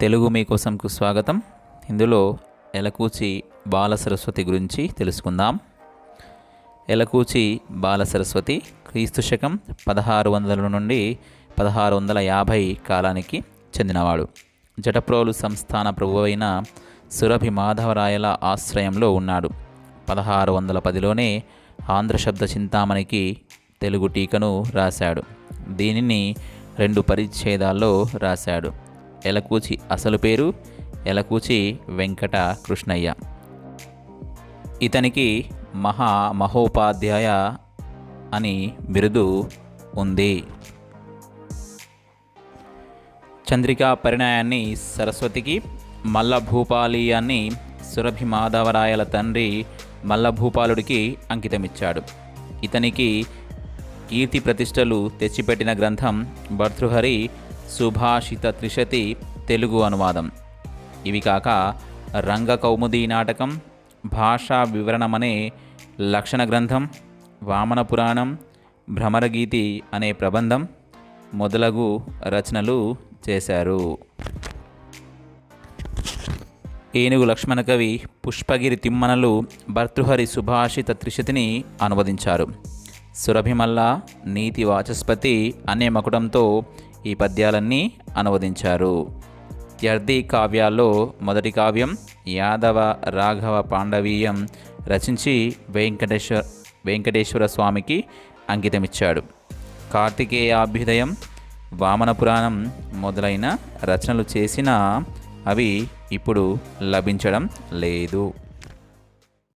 తెలుగు మీకోసంకు స్వాగతం. ఇందులో ఎలకూచి బాల సరస్వతి గురించి తెలుసుకుందాం. ఎలకూచి బాల సరస్వతి క్రీస్తు శకం పదహారు వందల నుండి పదహారు వందల యాభై కాలానికి చెందినవాడు. జటప్రోలు సంస్థాన ప్రభువైన సురభి మాధవరాయల ఆశ్రయంలో ఉన్నాడు. పదహారు వందల పదిలోనే ఆంధ్ర శబ్ద చింతామణికి తెలుగు టీకను రాశాడు. దీనిని రెండు పరిచ్ఛేదాల్లో రాశాడు. ఎలకూచి అసలు పేరు ఎలకూచి వెంకట కృష్ణయ్య. ఇతనికి మహా మహోపాధ్యాయ అని బిరుదు ఉంది. చంద్రికా పరిణయాన్ని సరస్వతికి మల్లభూపాలీయాన్ని సురభి మాధవరాయల తండ్రి మల్లభూపాలుడికి అంకితమిచ్చాడు. ఇతనికి కీర్తి ప్రతిష్టలు తెచ్చిపెట్టిన గ్రంథం భర్తృహరి సుభాషిత త్రిశతి తెలుగు అనువాదం. ఇవి కాక రంగకౌముదీ నాటకం భాషా వివరణమనే లక్షణ గ్రంథం వామన పురాణం భ్రమరగీతి అనే ప్రబంధం మొదలగు రచనలు చేశారు. ఏనుగు లక్ష్మణ కవి పుష్పగిరి తిమ్మనలు భర్తృహరి సుభాషిత త్రిశతిని అనువదించారు. సురభిమల్ల నీతి వాచస్పతి అనే మకుటంతో ఈ పద్యాలన్నీ అనువదించారు. త్యర్థి కావ్యాల్లో మొదటి కావ్యం యాదవ రాఘవ పాండవీయం రచించి వెంకటేశ్వర వెంకటేశ్వర స్వామికి అంకితమిచ్చాడు. కార్తికేయాభ్యుదయం వామన పురాణం మొదలైన రచనలు చేసిన అవి ఇప్పుడు లభించడం లేదు.